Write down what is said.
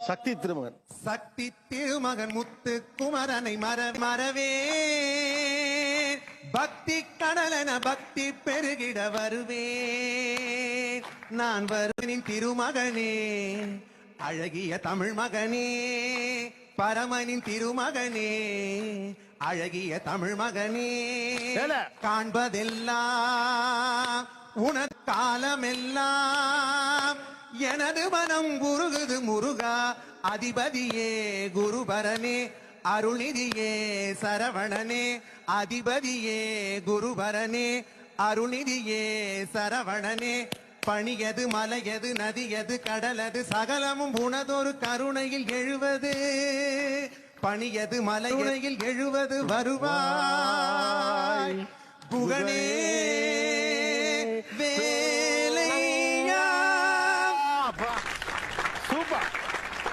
சக்தி திருமகன். சக்தி திருமகன் முத்து குமரனை மர மறவே பக்தி கடலென பக்தி பெருகிட வருவேன் நான் வருவனின் திருமகனே அழகிய தமிழ் மகனே. பரமனின் திருமகனே அழகிய தமிழ் மகனே. காண்பதெல்லாம் உனக்காலமெல்லாம் எனது மனம் உருகுது முருகா. அதிபதியே குருபரனே அருள்நிதியே சரவணனே. அதிபதியே குருபரனே அருள்நிதியே சரவணனே. பணியது மலையது நதியது கடலது சகலமும் உனதொரு கருணையில் எழுவது. பணியது மலையுனையில் எழுவது வருவாய். புகழே Suba!